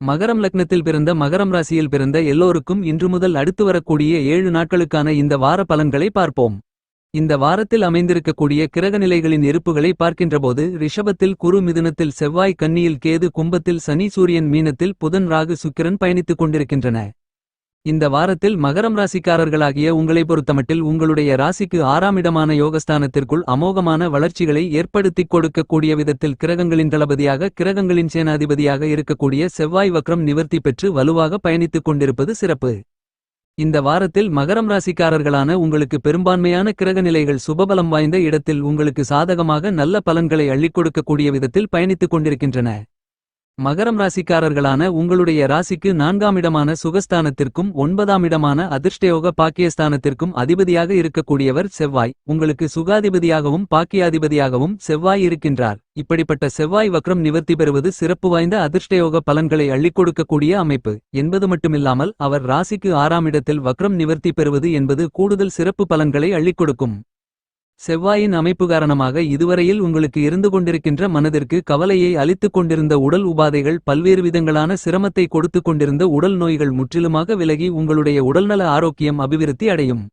மகரம் லக்னத்தில் பிறந்த மகரம் ராசியில் பிறந்த எல்லோருக்கும் இன்று முதல் அடுத்து வரக்கூடிய ஏழு நாட்களுக்கான இந்த வார பலன்களை பார்ப்போம். இந்த வாரத்தில் அமைந்திருக்கக்கூடிய கிரகநிலைகளின் இருப்புகளை பார்க்கின்றபோது ரிஷபத்தில் குரு மிதுனத்தில் செவ்வாய் கன்னியில் கேது கும்பத்தில் சனி சூரியன் மீனத்தில் புதன் ராகு சுக்கிரன் பயணித்துக் கொண்டிருக்கின்றன. இந்த வாரத்தில் மகரம் ராசிக்காரர்களாகிய உங்களை பொறுத்தமட்டில் உங்களுடைய ராசிக்கு ஆறாம் இடமான யோகஸ்தானத்திற்குள் அமோகமான வளர்ச்சிகளை ஏற்படுத்திக் கொடுக்கக்கூடிய விதத்தில் கிரகங்களின் தளபதியாக கிரகங்களின் சேனாதிபதியாக இருக்கக்கூடிய செவ்வாய் வக்ரம் நிவர்த்தி பெற்று வலுவாக பயணித்துக் கொண்டிருப்பது சிறப்பு. இந்த வாரத்தில் மகரம் ராசிக்காரர்களான உங்களுக்கு பெரும்பான்மையான கிரகநிலைகள் சுபபலம் வாய்ந்த இடத்தில் உங்களுக்கு சாதகமாக நல்ல பலன்களை அள்ளிக் கொடுக்கக்கூடிய விதத்தில் பயணித்துக் கொண்டிருக்கின்றன. மகரம் ராசிக்காரர்களான உங்களுடைய ராசிக்கு நான்காம் இடமான சுகஸ்தானத்திற்கும் ஒன்பதாம் இடமான அதிர்ஷ்டயோக பாக்கியஸ்தானத்திற்கும் அதிபதியாக இருக்கக்கூடியவர் செவ்வாய். உங்களுக்கு சுகாதிபதியாகவும் பாக்கியாதிபதியாகவும் செவ்வாய் இருக்கின்றார். இப்படிப்பட்ட செவ்வாய் வக்ரம் நிவர்த்தி பெறுவது சிறப்பு வாய்ந்த அதிர்ஷ்டயோக பலன்களை அள்ளிக் கொடுக்கக்கூடிய அமைப்பு. என்பது மட்டுமில்லாமல் அவர் ராசிக்கு ஆறாம் இடத்தில் வக்ரம் நிவர்த்தி பெறுவது என்பது கூடுதல் சிறப்பு பலன்களை அள்ளிக் கொடுக்கும். செவ்வாயின் அமைப்பு காரணமாக இதுவரையில் உங்களுக்கு இருந்து கொண்டிருக்கின்ற மனதிற்கு கவலையை அளித்துக் கொண்டிருந்த உடல் உபாதைகள் பல்வேறு விதங்களான சிரமத்தை கொடுத்துக் கொண்டிருந்த உடல் நோய்கள் முற்றிலுமாக விலகி உங்களுடைய உடல்நல ஆரோக்கியம் அபிவிருத்தி அடையும்.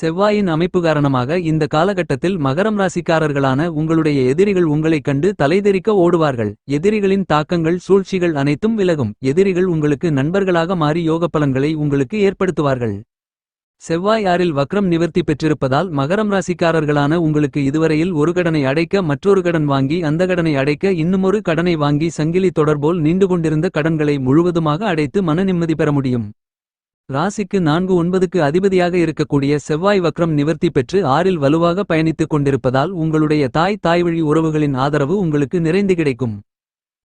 செவ்வாயின் அமைப்பு காரணமாக இந்த காலகட்டத்தில் மகரம் ராசிக்காரர்களான உங்களுடைய எதிரிகள் உங்களைக் கண்டு தலைதெறிக்க ஓடுவார்கள். எதிரிகளின் தாக்கங்கள் சூழ்ச்சிகள் அனைத்தும் விலகும். எதிரிகள் உங்களுக்கு நண்பர்களாக மாறி யோக பலன்களை உங்களுக்கு ஏற்படுத்துவார்கள். செவ்வாய் ஆறில் வக்ரம் நிவர்த்தி பெற்றிருப்பதால் மகரம் ராசிக்காரர்களான உங்களுக்கு இதுவரையில் ஒரு கடனை அடைக்க மற்றொரு கடன் வாங்கி அந்த கடனை அடைக்க இன்னுமொரு கடனை வாங்கி சங்கிலி தொடர்போல் நீண்டு கொண்டிருந்த கடன்களை முழுவதுமாக அடைத்து மன நிம்மதி பெற முடியும். ராசிக்கு நான்கு ஒன்பதுக்கு அதிபதியாக இருக்கக்கூடிய செவ்வாய் வக்ரம் நிவர்த்தி பெற்று ஆறில் வலுவாக பயணித்துக் கொண்டிருப்பதால் உங்களுடைய தாய் தாய்வழி உறவுகளின் ஆதரவு உங்களுக்கு நிறைந்து கிடைக்கும்.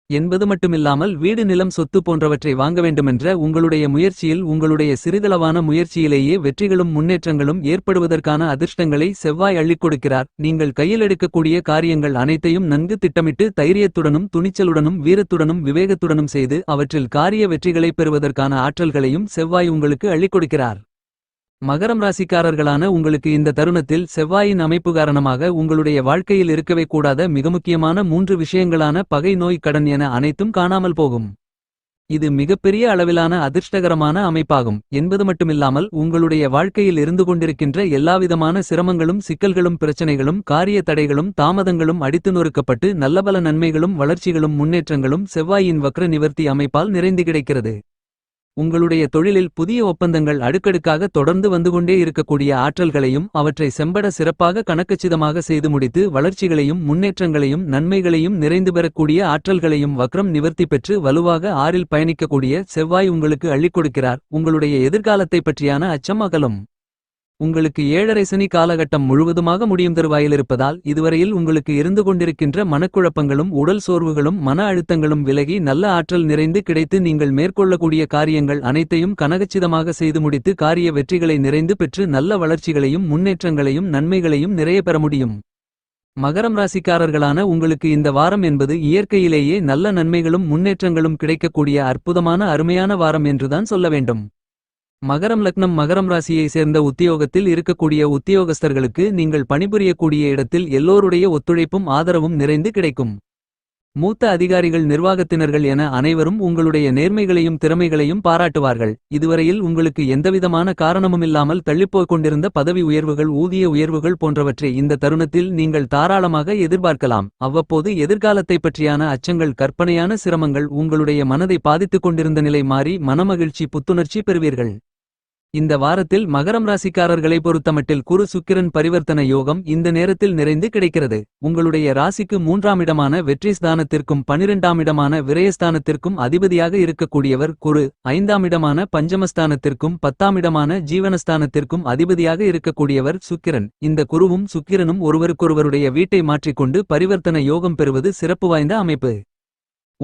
என்பது மட்டுமில்லாமல் வீடு நிலம் சொத்து போன்றவற்றை வாங்க வேண்டுமென்ற உங்களுடைய முயற்சியில் உங்களுடைய சிறிதளவான முயற்சியிலேயே வெற்றிகளும் முன்னேற்றங்களும் ஏற்படுவதற்கான அதிர்ஷ்டங்களை செவ்வாய் அள்ளிக் கொடுக்கிறார். நீங்கள் கையில் எடுக்கக்கூடிய காரியங்கள் அனைத்தையும் நன்கு திட்டமிட்டு தைரியத்துடனும் துணிச்சலுடனும் வீரத்துடனும் விவேகத்துடனும் செய்து அவற்றில் காரிய வெற்றிகளை பெறுவதற்கான ஆற்றல்களையும் செவ்வாய் உங்களுக்கு அள்ளிக் கொடுக்கிறார். மகரம் ராசிக்காரர்களான உங்களுக்கு இந்த தருணத்தில் செவ்வாயின் அமைப்பு காரணமாக உங்களுடைய வாழ்க்கையில் இருக்கவே கூடாத மிக முக்கியமான மூன்று விஷயங்களான பகை நோய் கடன் என அனைத்தும் காணாமல் போகும். இது மிகப்பெரிய அளவிலான அதிர்ஷ்டகரமான அமைப்பாகும். என்பது மட்டுமில்லாமல் உங்களுடைய வாழ்க்கையில் இருந்து கொண்டிருக்கின்ற எல்லாவிதமான சிரமங்களும் சிக்கல்களும் பிரச்சனைகளும் காரிய தடைகளும் தாமதங்களும் அடித்து நொறுக்கப்பட்டு நல்லபல நன்மைகளும் வளர்ச்சிகளும் முன்னேற்றங்களும் செவ்வாயின் வக்ர நிவர்த்தி அமைப்பால் நிறைந்து கிடைக்கிறது. உங்களுடைய தொழிலில் புதிய ஒப்பந்தங்கள் அடுக்கடுக்காக தொடர்ந்து வந்து கொண்டே இருக்கக்கூடிய ஆற்றல்களையும் அவற்றை செம்பட சிறப்பாக கணக்குச்சிதமாக செய்து முடித்து வளர்ச்சிகளையும் முன்னேற்றங்களையும் நன்மைகளையும் நிறைந்து பெறக்கூடிய ஆற்றல்களையும் வக்ரம் நிவர்த்தி பெற்று வலுவாக ஆறில் பயணிக்கக்கூடிய செவ்வாய் உங்களுக்கு அள்ளிக் கொடுக்கிறார். உங்களுடைய எதிர்காலத்தை பற்றியான அச்சம் அகலும். உங்களுக்கு ஏழரை சனி காலகட்டம் முழுவதுமாக முடியும் தருவாயில் இருப்பதால் இதுவரையில் உங்களுக்கு இருந்து கொண்டிருக்கின்ற மனக்குழப்பங்களும் உடல் சோர்வுகளும் மன அழுத்தங்களும் விலகி நல்ல ஆற்றல் நிறைந்து கிடைத்து நீங்கள் மேற்கொள்ளக்கூடிய காரியங்கள் அனைத்தையும் கனகச்சிதமாக செய்து முடித்து காரிய வெற்றிகளை நிறைந்து பெற்று நல்ல வளர்ச்சிகளையும் முன்னேற்றங்களையும் நன்மைகளையும் நிறைய பெற முடியும். மகரம் ராசிக்காரர்களான உங்களுக்கு இந்த வாரம் என்பது இயற்கையிலேயே நல்ல நன்மைகளும் முன்னேற்றங்களும் கிடைக்கக்கூடிய அற்புதமான அருமையான வாரம் என்றுதான் சொல்ல வேண்டும். மகரம் லக்னம் மகரம் ராசியை சேர்ந்த உத்தியோகத்தில் இருக்கக்கூடிய உத்தியோகஸ்தர்களுக்கு நீங்கள் பணிபுரியக்கூடிய இடத்தில் எல்லோருடைய ஒத்துழைப்பும் ஆதரவும் நிறைந்து கிடைக்கும். மூத்த அதிகாரிகள் நிர்வாகத்தினர்கள் என அனைவரும் உங்களுடைய நேர்மைகளையும் திறமைகளையும் பாராட்டுவார்கள். இதுவரையில் உங்களுக்கு எந்தவிதமான காரணமுமில்லாமல் தள்ளிப்போய்க் கொண்டிருந்த பதவி உயர்வுகள் ஊதிய உயர்வுகள் போன்றவற்றை இந்த தருணத்தில் நீங்கள் தாராளமாக எதிர்பார்க்கலாம். அவ்வப்போது எதிர்காலத்தை பற்றியான அச்சங்கள் கற்பனையான சிரமங்கள் உங்களுடைய மனதை பாதித்துக் கொண்டிருந்த நிலை மாறி மனமகிழ்ச்சி புத்துணர்ச்சி பெறுவீர்கள். இந்த வாரத்தில் மகரம் ராசிக்காரர்களை பொறுத்தமட்டில் குரு சுக்கிரன் பரிவர்த்தன யோகம் இந்த நேரத்தில் நிறைந்து கிடைக்கிறது. உங்களுடைய ராசிக்கு மூன்றாம் இடமான வெற்றி ஸ்தானத்திற்கும் பனிரெண்டாம் இடமான விரயஸ்தானத்திற்கும் அதிபதியாக இருக்கக்கூடியவர் குரு. ஐந்தாம் இடமான பஞ்சமஸ்தானத்திற்கும் பத்தாம் இடமான ஜீவனஸ்தானத்திற்கும் அதிபதியாக இருக்கக்கூடியவர் சுக்கிரன். இந்த குருவும் சுக்கிரனும் ஒருவருக்கொருவருடைய வீட்டை மாற்றிக்கொண்டு பரிவர்த்தன யோகம் பெறுவது சிறப்பு வாய்ந்த அமைப்பு.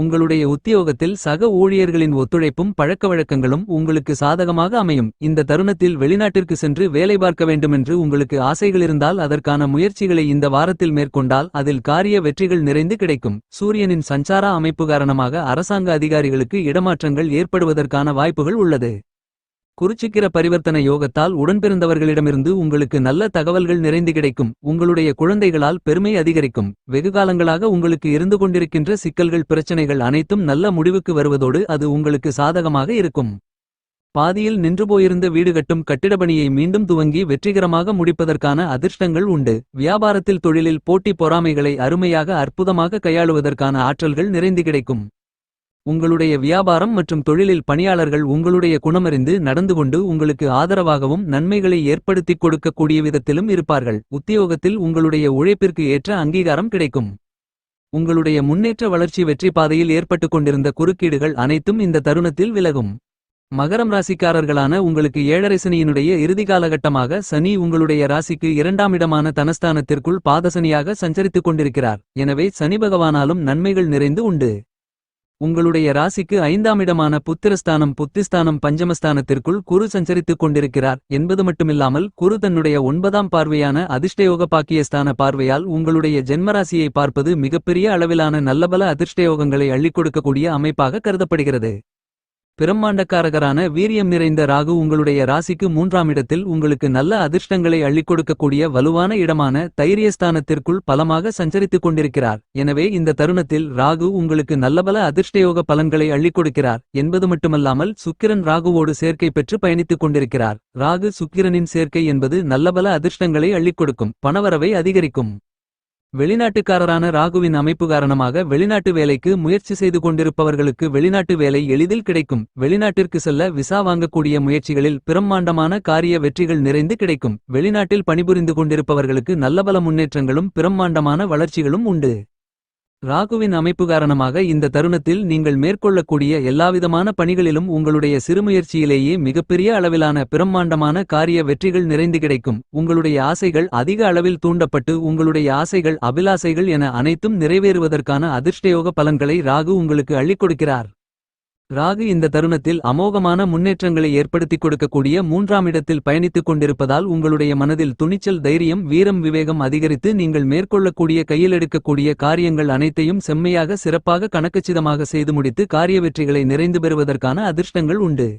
உங்களுடைய உத்தியோகத்தில் சக ஊழியர்களின் ஒத்துழைப்பும் பழக்கவழக்கங்களும் உங்களுக்கு சாதகமாக அமையும். இந்த தருணத்தில் வெளிநாட்டிற்கு சென்று வேலை பார்க்க வேண்டுமென்று உங்களுக்கு ஆசைகளிருந்தால் அதற்கான முயற்சிகளை இந்த வாரத்தில் மேற்கொண்டால் அதில் காரிய வெற்றிகள் நிறைந்து கிடைக்கும். சூரியனின் சஞ்சார அமைப்பு காரணமாக அரசாங்க அதிகாரிகளுக்கு இடமாற்றங்கள் ஏற்படுவதற்கான வாய்ப்புகள் உள்ளது. குருச்சிக்கிர பரிவர்த்தன யோகத்தால் உடன்பிறந்தவர்களிடமிருந்து உங்களுக்கு நல்ல தகவல்கள் நிறைந்து கிடைக்கும். உங்களுடைய குழந்தைகளால் பெருமை அதிகரிக்கும். வெகுகாலங்களாக உங்களுக்கு இருந்து கொண்டிருக்கின்ற சிக்கல்கள் பிரச்சனைகள் அனைத்தும் நல்ல முடிவுக்கு வருவதோடு அது உங்களுக்கு சாதகமாக இருக்கும். பாதியில் நின்று போயிருந்த வீடு கட்டும் கட்டிடப்பணியை மீண்டும் துவங்கி வெற்றிகரமாக முடிப்பதற்கான அதிர்ஷ்டங்கள் உண்டு. வியாபாரத்தில் தொழிலில் போட்டி பொறாமைகளை அருமையாக அற்புதமாக கையாளுவதற்கான ஆற்றல்கள் நிறைந்து கிடைக்கும். உங்களுடைய வியாபாரம் மற்றும் தொழிலில் பணியாளர்கள் உங்களுடைய குணமறிந்து நடந்து கொண்டு உங்களுக்கு ஆதரவாகவும் நன்மைகளை ஏற்படுத்திக் கொடுக்கக்கூடிய விதத்திலும் இருப்பார்கள். உத்தியோகத்தில் உங்களுடைய உழைப்பிற்கு ஏற்ற அங்கீகாரம் கிடைக்கும். உங்களுடைய முன்னேற்ற வளர்ச்சி வெற்றி பாதையில் ஏற்பட்டுக் கொண்டிருந்த குறுக்கீடுகள் அனைத்தும் இந்த தருணத்தில் விலகும். மகரம் ராசிக்காரர்களான உங்களுக்கு ஏழரை சனியினுடைய இறுதி காலகட்டமாக சனி உங்களுடைய ராசிக்கு இரண்டாம் இடமான தனஸ்தானத்திற்குள் பாதசனியாக சஞ்சரித்துக் கொண்டிருக்கிறார். எனவே சனி பகவானாலும் நன்மைகள் நிறைந்து உண்டு. உங்களுடைய ராசிக்கு ஐந்தாம் இடமான புத்திரஸ்தானம் புத்திஸ்தானம் பஞ்சமஸ்தானத்திற்குள் குரு சஞ்சரித்துக் கொண்டிருக்கிறார் என்பது மட்டுமில்லாமல் குரு தன்னுடைய ஒன்பதாம் பார்வையான அதிர்ஷ்டயோக பாக்கியஸ்தான பார்வையால் உங்களுடைய ஜென்மராசியை பார்ப்பது மிகப்பெரிய அளவிலான நல்லபல அதிர்ஷ்டயோகங்களை அள்ளிக் கொடுக்கக்கூடிய அமைப்பாக கருதப்படுகிறது. பிரம்மாண்டக்காரகரான வீரியம் நிறைந்த ராகு உங்களுடைய ராசிக்கு மூன்றாம் இடத்தில் உங்களுக்கு நல்ல அதிர்ஷ்டங்களை அள்ளிக் கொடுக்கக்கூடிய வலுவான இடமான தைரியஸ்தானத்திற்குள் பலமாக சஞ்சரித்துக் கொண்டிருக்கிறார். எனவே இந்த தருணத்தில் ராகு உங்களுக்கு நல்லபல அதிர்ஷ்டயோக பலன்களை அள்ளிக் கொடுக்கிறார். என்பது மட்டுமல்லாமல் சுக்கிரன் ராகுவோடு சேர்க்கை பெற்று பயணித்துக் கொண்டிருக்கிறார். ராகு சுக்கிரனின் சேர்க்கை என்பது நல்லபல அதிர்ஷ்டங்களை அள்ளிக் கொடுக்கும். பணவரவை அதிகரிக்கும். வெளிநாட்டுக்காரரான ராகுவின் அமைப்பு காரணமாக வெளிநாட்டு வேலைக்கு முயற்சி செய்து கொண்டிருப்பவர்களுக்கு வெளிநாட்டு வேலை எளிதில் கிடைக்கும். வெளிநாட்டிற்கு செல்ல விசா வாங்கக்கூடிய முயற்சிகளில் பிரம்மாண்டமான காரிய வெற்றிகள் நிறைந்து கிடைக்கும். வெளிநாட்டில் பணிபுரிந்து கொண்டிருப்பவர்களுக்கு நல்லபல முன்னேற்றங்களும் பிரம்மாண்டமான வளர்ச்சிகளும் உண்டு. ராகுவின் அமைப்பு காரணமாக இந்த தருணத்தில் நீங்கள் மேற்கொள்ளக்கூடிய எல்லாவிதமான பணிகளிலும் உங்களுடைய சிறுமுயற்சியிலேயே மிகப்பெரிய அளவிலான பிரம்மாண்டமான காரிய வெற்றிகள் நிறைந்து கிடைக்கும். உங்களுடைய ஆசைகள் அதிக அளவில் தூண்டப்பட்டு உங்களுடைய ஆசைகள் அபிலாசைகள் என அனைத்தும் நிறைவேறுவதற்கான அதிர்ஷ்டயோக பலன்களை ராகு உங்களுக்கு அள்ளிக் கொடுக்கிறார். ராகு இந்த தருணத்தில் அமோகமான முன்னேற்றங்களை ஏற்படுத்திக் கொடுக்கக்கூடிய மூன்றாம் இடத்தில் பயணித்துக் கொண்டிருப்பதால் உங்களுடைய மனதில் துணிச்சல் தைரியம் வீரம் விவேகம் அதிகரித்து நீங்கள் மேற்கொள்ளக்கூடிய கையில் எடுக்கக்கூடிய காரியங்கள் அனைத்தையும் செம்மையாக சிறப்பாக கணக்கச்சிதமாக செய்து முடித்து காரிய வெற்றிகளை நிறைந்து பெறுவதற்கான அதிர்ஷ்டங்கள் உண்டு.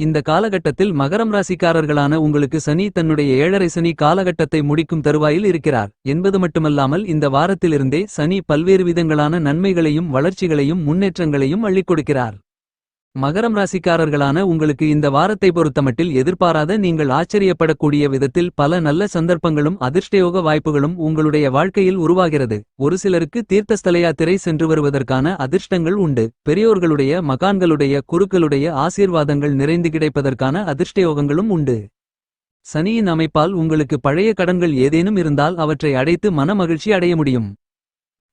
இந்த காலகட்டத்தில் மகரம் ராசிக்காரர்களான உங்களுக்கு சனி தன்னுடைய ஏழரை சனி காலகட்டத்தை முடிக்கும் தருவாயில் இருக்கிறார். என்பது மட்டுமல்லாமல் இந்த வாரத்திலிருந்தே சனி பல்வேறு விதங்களான நன்மைகளையும் வளர்ச்சிகளையும் முன்னேற்றங்களையும் அள்ளிக் கொடுக்கிறார். மகரம் ராசிக்காரர்களான உங்களுக்கு இந்த வாரத்தை பொறுத்தமட்டில் எதிர்பாராத நீங்கள் ஆச்சரியப்படக்கூடிய விதத்தில் பல நல்ல சந்தர்ப்பங்களும் அதிர்ஷ்டயோக வாய்ப்புகளும் உங்களுடைய வாழ்க்கையில் உருவாகிறது. ஒரு சிலருக்கு தீர்த்தஸ்தல யாத்திரை சென்று வருவதற்கான அதிர்ஷ்டங்கள் உண்டு. பெரியோர்களுடைய மகான்களுடைய குருக்களுடைய ஆசீர்வாதங்கள் நிறைந்து கிடைப்பதற்கான அதிர்ஷ்டயோகங்களும் உண்டு. சனியின் அமைப்பால் உங்களுக்கு பழைய கடன்கள் ஏதேனும் இருந்தால் அவற்றை அடைத்து மன மகிழ்ச்சி அடைய முடியும்.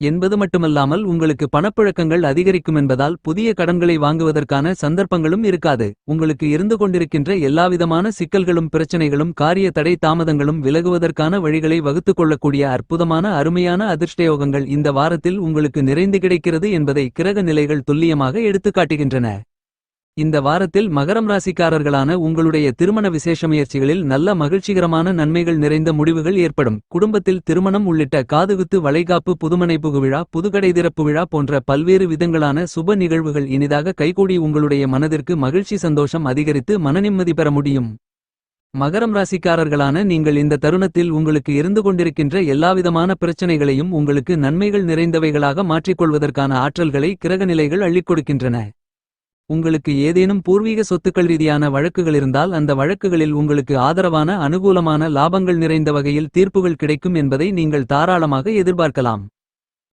என்பது மட்டுமல்லாமல் உங்களுக்கு பணப்புழக்கங்கள் அதிகரிக்கும் என்பதால் புதிய கடன்களை வாங்குவதற்கான சந்தர்ப்பங்களும் இருக்காது. உங்களுக்கு இருந்து கொண்டிருக்கின்ற எல்லாவிதமான சிக்கல்களும் பிரச்சனைகளும் காரிய தடை தாமதங்களும் விலகுவதற்கான வழிகளை வகுத்துக் கொள்ளக்கூடிய அற்புதமான அருமையான அதிர்ஷ்டயோகங்கள் இந்த வாரத்தில் உங்களுக்கு நிறைந்து கிடைக்கிறது என்பதை கிரக நிலைகள் துல்லியமாக எடுத்துக் காட்டுகின்றன இந்த வாரத்தில் மகரம் ராசிக்காரர்களான உங்களுடைய திருமண விசேஷ முயற்சிகளில் நல்ல மகிழ்ச்சிகரமான நன்மைகள் நிறைந்த முடிவுகள் ஏற்படும். குடும்பத்தில் திருமணம் உள்ளிட்ட காதுகுத்து வளைகாப்பு புதுமனை புகுவிழா புதுகடை திறப்பு விழா போன்ற பல்வேறு விதங்களான சுப நிகழ்வுகள் இனிதாக கைகூடி உங்களுடைய மனதிற்கு மகிழ்ச்சி சந்தோஷம் அதிகரித்து மனநிம்மதி பெற முடியும். மகரம் ராசிக்காரர்களான நீங்கள் இந்த தருணத்தில் உங்களுக்கு இருந்து கொண்டிருக்கின்ற எல்லாவிதமான பிரச்சனைகளையும் உங்களுக்கு நன்மைகள் நிறைந்தவைகளாக மாற்றிக்கொள்வதற்கான ஆற்றல்களை கிரகநிலைகள் அள்ளிக் கொடுக்கின்றன. உங்களுக்கு ஏதேனும் பூர்வீக சொத்துக்கள் ரீதியான வழக்குகள் இருந்தால் அந்த வழக்குகளில் உங்களுக்கு ஆதரவான அனுகூலமான லாபங்கள் நிறைந்த வகையில் தீர்ப்புகள் கிடைக்கும் என்பதை நீங்கள் தாராளமாக எதிர்பார்க்கலாம்.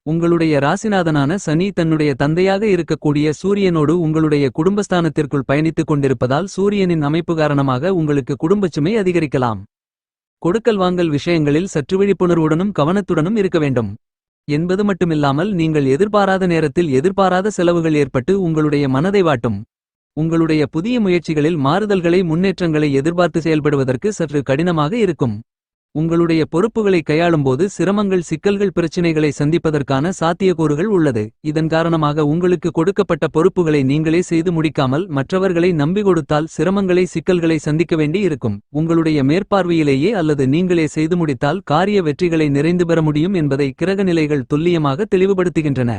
உங்களுடைய ராசிநாதனான சனி தன்னுடைய தந்தையாக இருக்கக்கூடிய சூரியனோடு உங்களுடைய குடும்பஸ்தானத்திற்குள் பயணித்துக் கொண்டிருப்பதால் சூரியனின் அமைப்பு காரணமாக உங்களுக்கு குடும்பச்சுமை அதிகரிக்கலாம். கொடுக்கல் வாங்கல் விஷயங்களில் சற்று விழிப்புணர்வுடனும் கவனத்துடனும் இருக்க வேண்டும். என்பது மட்டுமில்லாமல் நீங்கள் எதிர்பாராத நேரத்தில் எதிர்பாராத செலவுகள் ஏற்பட்டு உங்களுடைய மனதை வாட்டும். உங்களுடைய புதிய முயற்சிகளில் மாறுதல்களை முன்னேற்றங்களை எதிர்பார்த்து செயல்படுவதற்கு சற்று கடினமாக இருக்கும். உங்களுடைய பொறுப்புகளை கையாளும்போது சிரமங்கள் சிக்கல்கள் பிரச்சினைகளை சந்திப்பதற்கான சாத்தியக்கூறுகள் உள்ளது. இதன் காரணமாக உங்களுக்கு கொடுக்கப்பட்ட பொறுப்புகளை நீங்களே செய்து முடிக்காமல் மற்றவர்களை நம்பி கொடுத்தால் சிரமங்களை சிக்கல்களை சந்திக்க வேண்டி இருக்கும். உங்களுடைய மேற்பார்வையிலேயே அல்லது நீங்களே செய்து முடித்தால் காரிய வெற்றிகளை நிறைந்து பெற முடியும் என்பதை கிரகநிலைகள் துல்லியமாக தெளிவுபடுத்துகின்றன.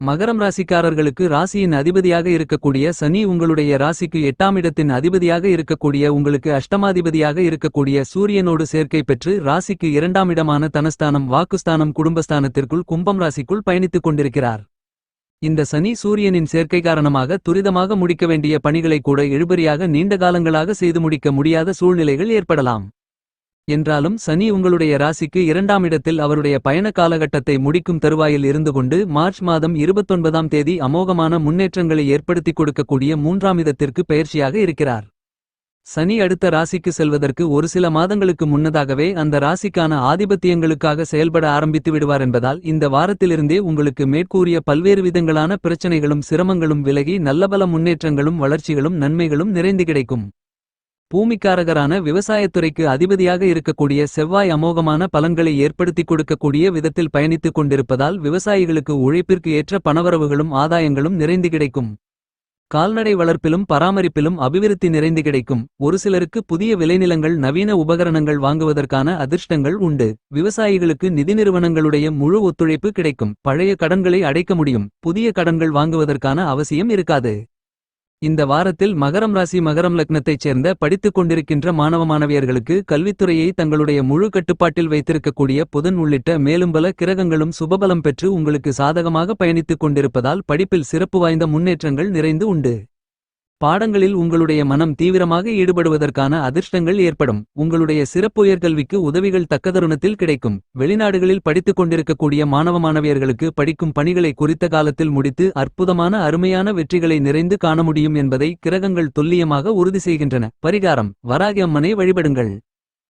மகரம் ராசிக்காரர்களுக்கு ராசியின் அதிபதியாக இருக்கக்கூடிய சனி உங்களுடைய ராசிக்கு எட்டாம் இடத்தின் அதிபதியாக இருக்கக்கூடிய உங்களுக்கு அஷ்டமாதிபதியாக இருக்கக்கூடிய சூரியனோடு சேர்க்கை பெற்று ராசிக்கு இரண்டாம் இடமான தனஸ்தானம் வாக்குஸ்தானம் குடும்பஸ்தானத்திற்குள் கும்பம் ராசிக்குள் பயணித்துக் கொண்டிருக்கிறார். இந்த சனி சூரியனின் சேர்க்கை காரணமாக துரிதமாக முடிக்க வேண்டிய பணிகளை கூட எழுபறியாக நீண்ட காலங்களாக செய்து முடிக்க முடியாத சூழ்நிலைகள் ஏற்படலாம். என்றாலும் சனி உங்களுடைய ராசிக்கு இரண்டாம் இடத்தில் அவருடைய பயண காலகட்டத்தை முடிக்கும் தருவாயில் இருந்து கொண்டு மார்ச் மாதம் இருபத்தொன்பதாம் தேதி அமோகமான முன்னேற்றங்களை ஏற்படுத்திக் கொடுக்கக்கூடிய மூன்றாம் இடத்திற்கு பயிற்சியாக இருக்கிறார். சனி அடுத்த ராசிக்கு செல்வதற்கு ஒரு சில மாதங்களுக்கு முன்னதாகவே அந்த ராசிக்கான ஆதிபத்தியங்களுக்காக செயல்பட ஆரம்பித்து விடுவார் என்பதால் இந்த வாரத்திலிருந்தே உங்களுக்கு மேற்கூறிய பல்வேறு விதங்களான பிரச்சனைகளும் சிரமங்களும் விலகி நல்லபல முன்னேற்றங்களும் வளர்ச்சிகளும் நன்மைகளும் நிறைந்து கிடைக்கும். பூமிக்காரகரான விவசாயத்துறைக்கு அதிபதியாக இருக்கக்கூடிய செவ்வாய் அமோகமான பலன்களை ஏற்படுத்திக் கொடுக்கக்கூடிய விதத்தில் பயணித்துக் கொண்டிருப்பதால் விவசாயிகளுக்கு உழைப்பிற்கு ஏற்ற பணவரவுகளும் ஆதாயங்களும் நிறைந்து கிடைக்கும். கால்நடை வளர்ப்பிலும் பராமரிப்பிலும் அபிவிருத்தி நிறைந்து கிடைக்கும். ஒரு சிலருக்கு புதிய விளைநிலங்கள் நவீன உபகரணங்கள் வாங்குவதற்கான அதிர்ஷ்டங்கள் உண்டு. விவசாயிகளுக்கு நிதி நிறுவனங்களுடைய முழு ஒத்துழைப்பு கிடைக்கும். பழைய கடன்களை அடைக்க முடியும். புதிய கடன்கள் வாங்குவதற்கான அவசியம் இருக்காது. இந்த வாரத்தில் மகரம் ராசி மகரம் லக்னத்தைச் சேர்ந்த படித்துக் கொண்டிருக்கின்ற மாணவ மாணவியர்களுக்கு கல்வித்துறையை தங்களுடைய முழு கட்டுப்பாட்டில் வைத்திருக்கக்கூடிய புதன் உள்ளிட்ட மேலும் பல கிரகங்களும் சுபபலம் பெற்று உங்களுக்கு சாதகமாக பயணித்துக் கொண்டிருப்பதால் படிப்பில் சிறப்பு வாய்ந்த முன்னேற்றங்கள் நிறைந்து உண்டு. பாடங்களில் உங்களுடைய மனம் தீவிரமாக ஈடுபடுவதற்கான அதிர்ஷ்டங்கள் ஏற்படும். உங்களுடைய சிறப்பு உயர்கல்விக்கு உதவிகள் தக்க தருணத்தில் கிடைக்கும். வெளிநாடுகளில் படித்துக் கொண்டிருக்கக்கூடிய மாணவ மாணவியர்களுக்கு படிக்கும் பணிகளை குறித்த காலத்தில் முடித்து அற்புதமான அருமையான வெற்றிகளை நிறைந்து காண முடியும் என்பதை கிரகங்கள் துல்லியமாக உறுதி செய்கின்றன. பரிகாரம். வராகி அம்மனை வழிபடுங்கள்.